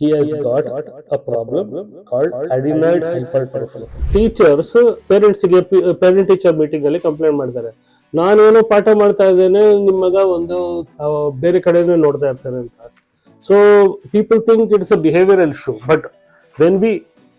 he has got a problem called adenoid hypertrophy. Teachers, parents, parent teacher meeting, complain about ನಾನು ಏನೋ ಪಾಠ ಮಾಡ್ತಾ ಇದ್ದೇನೆ ನಿಮ್ಮ ಮಗ ಒಂದು ಬೇರೆ ಕಡೆ ನೋಡ್ತಾ ಇರ್ತಾರೆ ಅಂತ. So people think it's behavioural issue but when we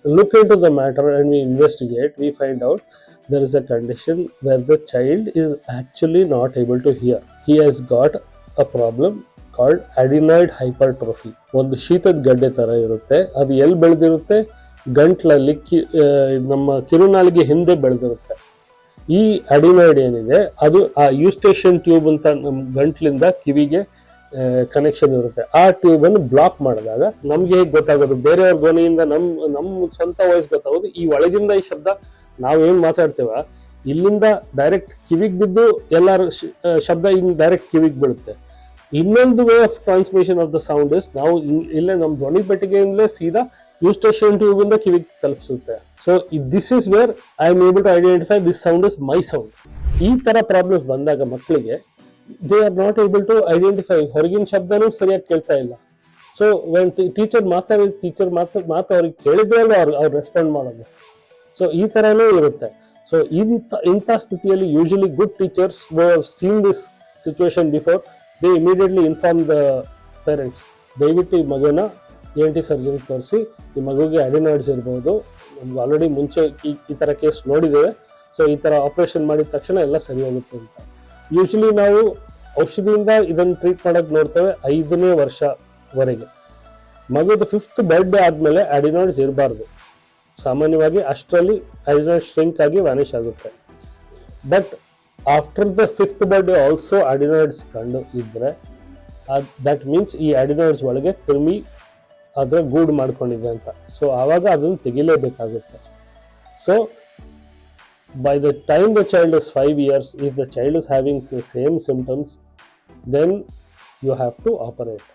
look into the matter and investigate we find out there is a condition where the child is actually not able to hear he has got a problem called adenoid hypertrophy ಒಂದು ಶೀತದ ಗಡ್ಡೆ ತರ ಇರುತ್ತೆ. ಅದು ಎಲ್ಲಿ ಬೆಳೆದಿರುತ್ತೆ? ಗಂಟ್ಲಲ್ಲಿ ಕಿ ನಮ್ಮ ಕಿರುನಾಲಿಗೆ ಹಿಂದೆ ಬೆಳೆದಿರುತ್ತೆ. ಈ ಅಡಿನಾಯ್ಡ್ ಏನಿದೆ? ಅದು ಆ ಯೂಸ್ಟೇಷನ್ ಟ್ಯೂಬ್ ಅಂತ ನಮ್ಮ ಗಂಟ್ಲಿಂದ ಕಿವಿಗೆ ಕನೆಕ್ಷನ್ ಇರುತ್ತೆ. ಆ ಟ್ಯೂಬ್ ಅನ್ನು ಬ್ಲಾಕ್ ಮಾಡಿದಾಗ ನಮಗೆ ಹೇಗೆ ಗೊತ್ತಾಗೋದು? ಬೇರೆಯವ್ರ ಧ್ವನಿಯಿಂದ ನಮ್ಮ ನಮ್ಮ ಸ್ವಂತ ವಾಯ್ಸ್ ಗೊತ್ತಾಗೋದು. ಈ ಒಳಗಿಂದ ಈ ಶಬ್ದ ನಾವೇನ್ ಮಾತಾಡ್ತೇವ? ಇಲ್ಲಿಂದ ಡೈರೆಕ್ಟ್ ಕಿವಿಗೆ ಬಿದ್ದು ಎಲ್ಲರೂ ಶಬ್ದ ಇನ್ನು ಡೈರೆಕ್ಟ್ ಕಿವಿಗೆ ಬೀಳುತ್ತೆ. ಇನ್ನೊಂದು way of transmission of the sound is ನಾವು ಇಲ್ಲೇ ನಮ್ಮ ಧ್ವನಿ ಪೆಟ್ಟಿಗೆಯಿಂದಲೇ ಸೀದಾ ಯೂಸ್ಟೇಷನ್ ಟ್ಯೂಬ್ ಇಂದ ಕಿವಿಗೆ ತಲುಪಿಸುತ್ತೆ. So this is where I am able to identify this sound is my sound ಈ ತರ ಪ್ರಾಬ್ಲಮ್ಸ್ ಬಂದಾಗ ಮಕ್ಕಳಿಗೆ they are not able to identify ಹೊರಗಿನ ಶಬ್ದನೂ ಸರಿಯಾಗಿ ಕೇಳ್ತಾ ಇಲ್ಲ. ಸೊ ವೆನ್ ಟೀಚರ್ ಮಾತಾಡಿದ ಟೀಚರ್ ಮಾತು ಮಾತು ಅವ್ರಿಗೆ ಕೇಳಿದ್ರೆ ಅವ್ರು ಅವ್ರು ರೆಸ್ಪಾಂಡ್ ಮಾಡೋದು. ಸೊ ಈ ಥರನೇ ಇರುತ್ತೆ. ಸೊ ಇಂಥ ಇಂಥ ಸ್ಥಿತಿಯಲ್ಲಿ usually good teachers seen this situation before they immediately inform the parents ದಯವಿಟ್ಟು ಈ ಮಗುನ ಎ ಎನ್ ಟಿ ಸರ್ಜರಿ ತೋರಿಸಿ, ಈ ಮಗುಗೆ ಅಡಿನಾಯ್ಡ್ಸ್ ಇರ್ಬೋದು. ನಮ್ಗೆ ಆಲ್ರೆಡಿ ಮುಂಚೆ ಈ ಈ ಥರ ಕೇಸ್ ನೋಡಿದ್ದೇವೆ. ಸೊ ಈ ಥರ ಆಪರೇಷನ್ ಮಾಡಿದ ತಕ್ಷಣ ಎಲ್ಲ ಸರಿ ಹೋಗುತ್ತೆ ಅಂತ. ಯೂಶಲಿ ನಾವು ಔಷಧಿಯಿಂದ ಇದನ್ನು ಟ್ರೀಟ್ ಮಾಡೋಕ್ಕೆ ನೋಡ್ತೇವೆ ಐದನೇ ವರ್ಷವರೆಗೆ. ಮಗುದು ಫಿಫ್ತ್ ಬರ್ಡೇ ಆದಮೇಲೆ ಅಡಿನಾಯ್ಡ್ಸ್ ಇರಬಾರ್ದು. ಸಾಮಾನ್ಯವಾಗಿ ಅಷ್ಟರಲ್ಲಿ ಅಡಿನಾಯ್ಡ್ ಶ್ರಿಂಕ್ ಆಗಿ ವ್ಯಾನಿಷ್ ಆಗುತ್ತೆ. But after the fifth birthday also adenoids ಕಂಡು ಇದ್ದರೆ ದಟ್ ಮೀನ್ಸ್ ಈ ಅಡಿನಾಯ್ಡ್ಸ್ ಒಳಗೆ ಕ್ರಿಮಿ ಅದರ ಗೂಡ್ ಮಾಡ್ಕೊಂಡಿದೆ ಅಂತ. ಸೊ ಆವಾಗ ಅದನ್ನು ತೆಗಿಲೇಬೇಕಾಗುತ್ತೆ. So by the time the child is five years if the child is having same symptoms then you have to operate